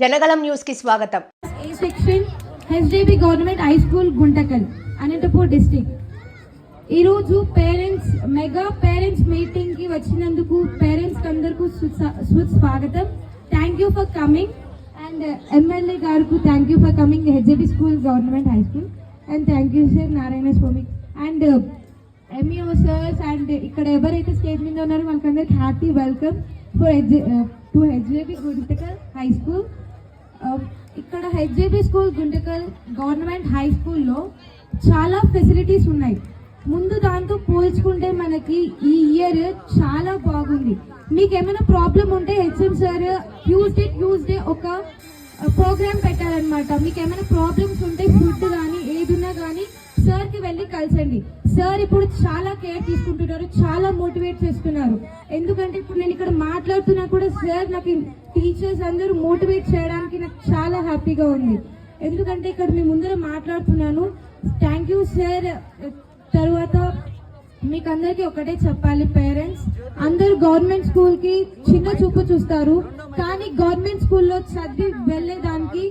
జనగలం న్యూస్కి స్వాగతం. A section? HDB government high school Guntakal Anantapur district ఈరోజు పేరెంట్స్ మెగా పేరెంట్స్ మీటింగ్కి వచ్చినందుకు పేరెంట్స్ అందరికీ స్వాగతం thank you for coming and MLA గారికి thank you for coming HDB school government high school. And thank you sir Narayana Swamy. And MEO sirs and ఇక్కడ ఎవరైతే stage మీద ఉన్నారో వాళ్ళకందరికి happy welcome for to HDB Guntakal high school. Um, ఇక్కడ HJB school Guntakal government high స్కూల్లో చాలా facilities ఉన్నాయి. ముందు దాంతో పోల్చుకుంటే మనకి ఈ ఇయర్ చాలా బాగుంది. మీకు ఏమైనా ప్రాబ్లం ఉంటే హెచ్ఎం సార్ ట్యూస్డే ట్యూస్డే ఒక uh, ప్రోగ్రామ్ పెట్టారనమాట మీకు ఏమైనా ప్రాబ్లమ్స్ ఉంటే ఫుడ్ కానీ వెళ్ళి కలిసండి. సార్ ఇప్పుడు చాలా కేర్ తీసుకుంటున్నారు చాలా మోటివేట్ చేస్తున్నారు. ఎందుకంటే ఇప్పుడు నేను ఇక్కడ మాట్లాడుతున్నా కూడా సార్ నాకు టీచర్స్ అందరూ మోటివేట్ చేయడానికి నాకు చాలా హ్యాపీగా ఉంది. ఎందుకంటే ఇక్కడ మీ ముందర మాట్లాడుతున్నాను. Thank you sir. తర్వాత మీకు అందరికీ ఒకటే చెప్పాలి పేరెంట్స్ అందరూ గవర్నమెంట్ స్కూల్కి చిన్న చూపు చూస్తారు. కానీ గవర్నమెంట్ స్కూల్లో చదివి వెళ్ళేదానికి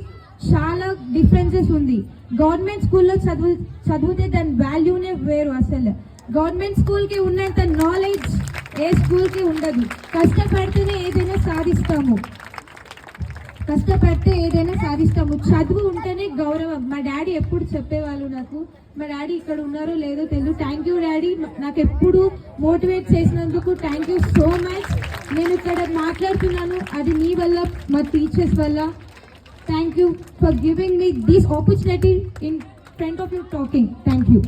చాలా డిఫరెన్సెస్ ఉంది. గవర్నమెంట్ స్కూల్లో చదువు చదివితే దాని వాల్యూనే వేరు అసలు. గవర్నమెంట్ స్కూల్కి ఉన్నంత నాలెడ్జ్ ఏ స్కూల్కి ఉండదు. కష్టపడితేనే ఏదైనా సాధిస్తాము. కష్టపడితే ఏదైనా సాధిస్తాము. చదువు ఉంటేనే గౌరవం. మా డాడీ ఎప్పుడు చెప్పేవాళ్ళు నాకు మా డాడీ ఇక్కడ ఉన్నారో లేదో తెలియదు థ్యాంక్ యూ డాడీ. నాకు ఎప్పుడు మోటివేట్ చేసినందుకు థ్యాంక్ యూ సో మచ్ నేను ఇక్కడ మాట్లాడుతున్నాను. అది మీ వల్ల మా టీచర్స్ వల్ల. Thank you for giving me this opportunity in front of you talking. Thank you.